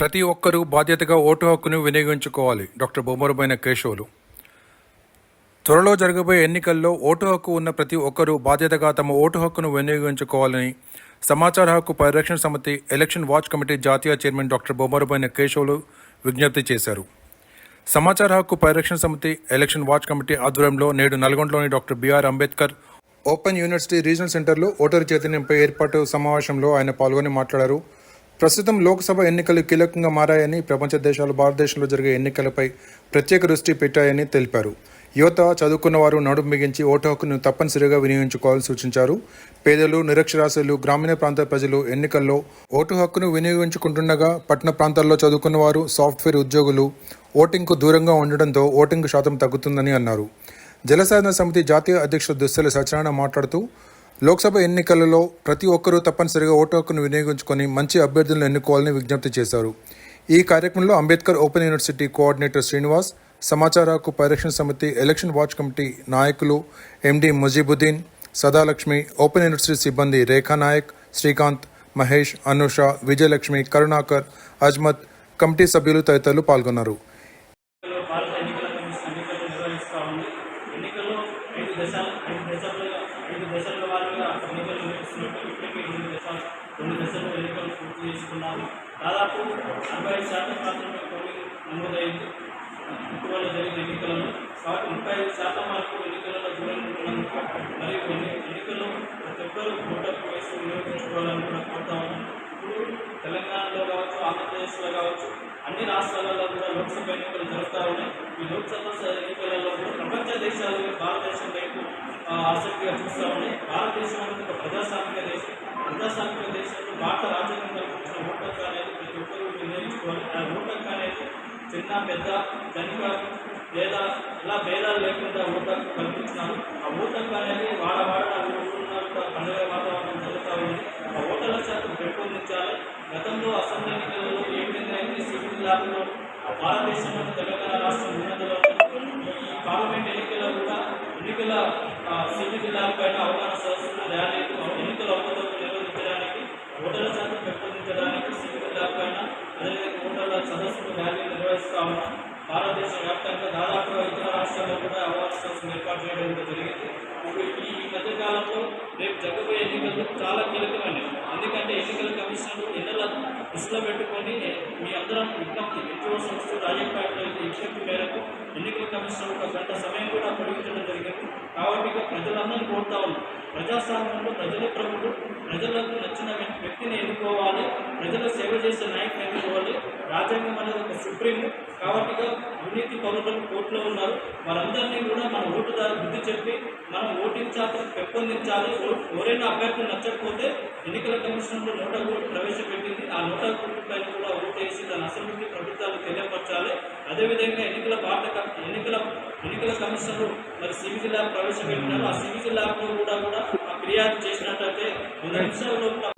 ప్రతి ఒక్కరూ బాధ్యతగా ఓటు హక్కును వినియోగించుకోవాలి. డాక్టర్ బొమ్మరబోయిన కేశవులు. త్వరలో జరగబోయే ఎన్నికల్లో ఓటు హక్కు ఉన్న ప్రతి ఒక్కరూ బాధ్యతగా తమ ఓటు హక్కును వినియోగించుకోవాలని సమాచార హక్కు పరిరక్షణ సమితి ఎలక్షన్ వాచ్ కమిటీ జాతీయ చైర్మన్ డాక్టర్ బొమ్మరబోయిన కేశవులు విజ్ఞప్తి చేశారు. సమాచార హక్కు పరిరక్షణ సమితి ఎలక్షన్ వాచ్ కమిటీ ఆధ్వర్యంలో నేడు నల్గొండలోని doctor BR Ambedkar open university regional సెంటర్లో ఓటరు చైతన్యంపై ఏర్పాటు సమావేశంలో ఆయన పాల్గొని మాట్లాడారు. ప్రస్తుతం లోక్సభ ఎన్నికలు కీలకంగా మారాయని ప్రపంచ దేశాలు భారతదేశంలో జరిగే ఎన్నికలపై ప్రత్యేక దృష్టి పెట్టాయని తెలిపారు. యువత చదువుకున్న వారు నడుము మిగించి ఓటు హక్కును తప్పనిసరిగా వినియోగించుకోవాలని సూచించారు. పేదలు నిరక్షరాస్యులు గ్రామీణ ప్రాంత ప్రజలు ఎన్నికల్లో ఓటు హక్కును వినియోగించుకుంటుండగా పట్టణ ప్రాంతాల్లో చదువుకున్న వారు సాఫ్ట్వేర్ ఉద్యోగులు ఓటింగ్కు దూరంగా ఉండడంతో ఓటింగ్ శాతం తగ్గుతుందని అన్నారు. జలసాధన సమితి జాతీయ అధ్యక్షుడు దుస్సల సత్యనారాయణ మాట్లాడుతూ లోక్సభ ఎన్నికలలో ప్రతి ఒక్కరూ తప్పనిసరిగా ఓటు హక్కును వినియోగించుకొని మంచి అభ్యర్థులను ఎన్నుకోవాలని విజ్ఞప్తి చేశారు. ఈ కార్యక్రమంలో Ambedkar Open University coordinator Srinivas సమాచార హక్కు పరిరక్షణ సమితి ఎలక్షన్ వాచ్ కమిటీ నాయకులు MD Mujeebuddin Sadalakshmi open university సిబ్బంది రేఖా నాయక్ శ్రీకాంత్ మహేష్ అనుష విజయలక్ష్మి కరుణాకర్ అజ్మత్ కమిటీ సభ్యులు తదితరులు పాల్గొన్నారు ఎన్నికల్లో భారత ఎన్నికల కమిషన్ ఎన్నికలు నిర్వహిస్తూ ఉంది ఎన్నికల్లో ఐదు దశాలు ఐదు దశలుగా ఐదు దశల వారీగా ఎన్నికలు నిర్వహిస్తున్నట్టు ఇప్పటికే రెండు దశాలు రెండు దశల్లో ఎన్నికలు పూర్తి చేసుకున్నాము దాదాపు అరవై ఐదు శాతం మాత్రమే పోలింగ్ నమోదైంది. ఇటీవల జరిగిన ఎన్నికలను కాబట్టి ముప్పై ఐదు శాతం వరకు ఎన్నికలలో దూరం మరియు ఎన్ని ఎన్నికల్లో ప్రతి ఒక్కరూ ఓటర్కు వేసి వినియోగించుకోవాలని కూడా కోరుతాము ఇప్పుడు తెలంగాణలో కావచ్చు ఆంధ్రప్రదేశ్లో కావచ్చు అన్ని రాష్ట్రాలలో కూడా లోక్సభ ఎన్నికలు జరుగుతూ ఉన్నాయి. ఈ లోక్సభ ఎన్నికలలో కూడా దేశాలు భారతదేశం వైపు ఆసక్తిగా చూస్తూ ఉన్నాయి భారతదేశం అనేది ఒక ప్రజాస్వామిక దేశం. ప్రజాస్వామిక దేశంలో భారత రాజ్యాంగం కల్పించిన ఓటర్లు అనేది ప్రతి ఒక్కరూ వినియోగించుకోవాలి ఆ ఓటర్లు అనేది చిన్న పెద్ద ధనిక లేదా ఇలా భేదాలు లేకుండా ఓటర్లు కల్పించినారు. ఆ ఓటర్లు అనేది వాడ వాడ పండుగ వాతావరణం జరుగుతూ ఉంది. ఆ ఓటర్ల శాతం పెంపొందించాలి. గతంలో అసెంబ్లీ ఎన్నికలలో ఏ విధంగా అయితే సివిల్ ల్యాబ్లో భారతదేశంలో తెలంగాణ రాష్ట్రం ఉన్నదిలో ఈ పార్లమెంట్ ఎన్నికల్లో కూడా ఎన్నికల సివిల్ ల్యాబ్ పైన అవగాహన సదస్సులు ర్యాలీలు ఎన్నికల అవకతవకలు నిర్వహించడానికి ఓటర్ల శాతం పెంపొందించడానికి సివిల్ ల్యాబ్ పైన అదేవిధంగా ఓటర్ల సదస్సులు ర్యాలీలు భారతదేశ వ్యాప్తంగా దాదాపుగా ఇతర రాష్ట్రాల్లో కూడా అవగాహన సదస్సులు ఏర్పాటు చేయడం జరిగింది. ఇప్పుడు ఈ మధ్య కాలంలో రేపు జరగబోయే ఎన్నికలు చాలా కీలకమైనవి. ఎందుకంటే ఎన్నికల కమిషన్ ఎన్నికల దృష్టిలో పెట్టుకొని మీ అందరం విజ్ఞప్తి ఎన్జిఓ సంస్థలు రాజకీయాల్లో విజ్ఞప్తి మేరకు ఎన్నికల కమిషన్ ఒక గంట సమయం కూడా పొడిగించడం జరిగింది. కాబట్టి ఇక ప్రజలందరినీ కోరుతా ఉన్నాం ప్రజాస్వామ్యంలో ప్రజల ప్రభులు ప్రజలకు నచ్చిన వ్యక్తిని ఎన్నుకోవాలి. ప్రజలకు సేవ చేసే నాయకులు రాజ్యాంగం అనేది ఒక సుప్రీం కాబట్టి అవినీతి పౌరులను కోర్టులో ఉన్నారు. వారందరినీ కూడా మన ఓటుదారు బుద్ధి చెప్పి మనం ఓటింగ్ పెంపొందించాలి. ఎవరైనా అభ్యర్థులు నచ్చకపోతే ఎన్నికల కమిషన్లో నోటా కోర్టు ప్రవేశపెట్టింది. ఆ నోటా కోర్టు పైన కూడా ఓటు వేసి దాని అసెంబ్లీకి ప్రభుత్వాలు తెలియపరచాలి. అదేవిధంగా ఎన్నికల భారత ఎన్నికల ఎన్నికల కమిషన్లు మరి సివిజి ల్యాబ్ ప్రవేశపెట్టినారు. ఆ సివిజి ల్యాబ్లో కూడా కూడా ఆ ఫిర్యాదు చేసినట్లయితే వంద నిమిషాల లోపల